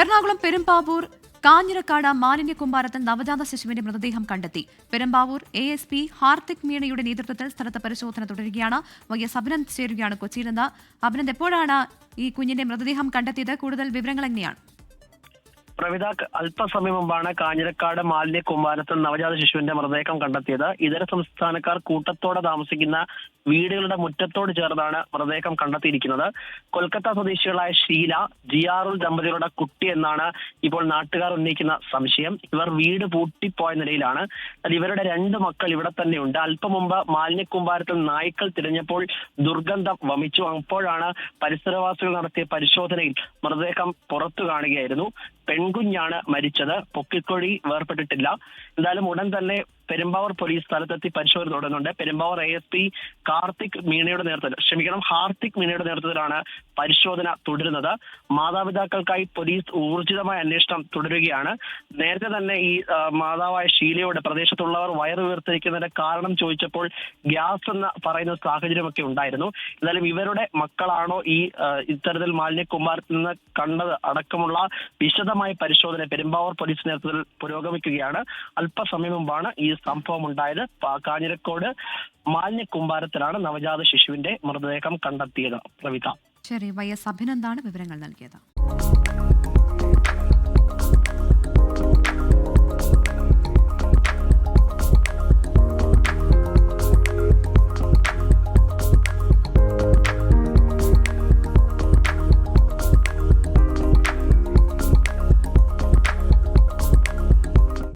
എറണാകുളം പെരുമ്പാവൂർ കാഞ്ഞിരക്കാട് മാലിന്യ കുമ്പാരത്ത് നവജാത ശിശുവിന്റെ മൃതദേഹം കണ്ടെത്തി. Perumbavoor A S P Hardik മീണയുടെ നേതൃത്വത്തിൽ സ്ഥലത്ത് പരിശോധന തുടരുകയാണ്. വൈ എസ് അഭിനന്ദ് ചേരുകയാണ് കൊച്ചിയിൽ നിന്ന്. അഭിനന്ദ് എപ്പോഴാണ് ഈ കുഞ്ഞിന്റെ മൃതദേഹം കണ്ടെത്തിയത്? കൂടുതൽ വിവരങ്ങൾ എങ്ങനെയാണ്? പ്രവിത അല്പസമയം മുമ്പാണ് കാഞ്ഞിരക്കാട് മാലിന്യ കുമ്പാരത്തിൽ നവജാത ശിശുവിന്റെ മൃതദേഹം കണ്ടെത്തിയത്. ഇതര സംസ്ഥാനക്കാർ കൂട്ടത്തോടെ താമസിക്കുന്ന വീടുകളുടെ മുറ്റത്തോട് ചേർന്നാണ് മൃതദേഹം കണ്ടെത്തിയിരിക്കുന്നത്. കൊൽക്കത്ത സ്വദേശികളായ ഷീല ജിയാറുൽ ദമ്പതികളുടെ കുട്ടി എന്നാണ് ഇപ്പോൾ നാട്ടുകാർ ഉന്നയിക്കുന്ന സംശയം. ഇവർ വീട് പൂട്ടിപ്പോയ നിലയിലാണ്. ഇവരുടെ രണ്ട് മക്കൾ ഇവിടെ തന്നെയുണ്ട്. അല്പം മുമ്പ് മാലിന്യ കുമ്പാരത്തിൽ നായ്ക്കൾ തിരഞ്ഞപ്പോൾ ദുർഗന്ധം വമിച്ചു. അപ്പോഴാണ് പരിസരവാസികൾ നടത്തിയ പരിശോധനയിൽ മൃതദേഹം പുറത്തു കാണുകയായിരുന്നു. പെൺകുഞ്ഞാണ് മരിച്ചത്. പൊക്കിക്കൊടി വേർപെട്ടിട്ടില്ല. എന്തായാലും ഉടൻ തന്നെ പെരുമ്പാവൂർ പോലീസ് സ്ഥലത്തെത്തി പരിശോധന തുടരുന്നുണ്ട് Perumbavoor A S P Karthik മീണയുടെ നേതൃത്വത്തിൽ ക്ഷമിക്കണം ഹാർത്തിക് മീണയുടെ നേതൃത്വത്തിലാണ് പരിശോധന തുടരുന്നത്. മാതാപിതാക്കൾക്കായി പോലീസ് ഊർജിതമായ അന്വേഷണം തുടരുകയാണ്. നേരത്തെ തന്നെ ഈ മാതാവായ ഷീലയോട് പ്രദേശത്തുള്ളവർ വയറ് വീർത്തിരിക്കുന്നതിന്റെ കാരണം ചോദിച്ചപ്പോൾ ഗ്യാസ് എന്ന് പറയുന്ന സാഹചര്യമൊക്കെ ഉണ്ടായിരുന്നു. എന്നാലും ഇവരുടെ മക്കളാണോ ഈ ഇത്തരത്തിൽ മാലിന്യ കുമാരത്തിൽ നിന്ന് കണ്ടത് അടക്കമുള്ള വിശദമായ പരിശോധന പെരുമ്പാവൂർ പോലീസ് നേതൃത്വത്തിൽ പുരോഗമിക്കുകയാണ്. അല്പസമയം മുമ്പാണ് ഈ സംഭവം ഉണ്ടായത് കാഞ്ഞിരക്കോട് മാലിന്യ കുമ്പാരത്തിലാണ് നവജാത ശിശുവിന്റെ മൃതദേഹം കണ്ടെത്തിയത്. പ്രവിത. ശരി വയസ്സ് അഭിനന്ദാണ് വിവരങ്ങൾ നൽകിയത്.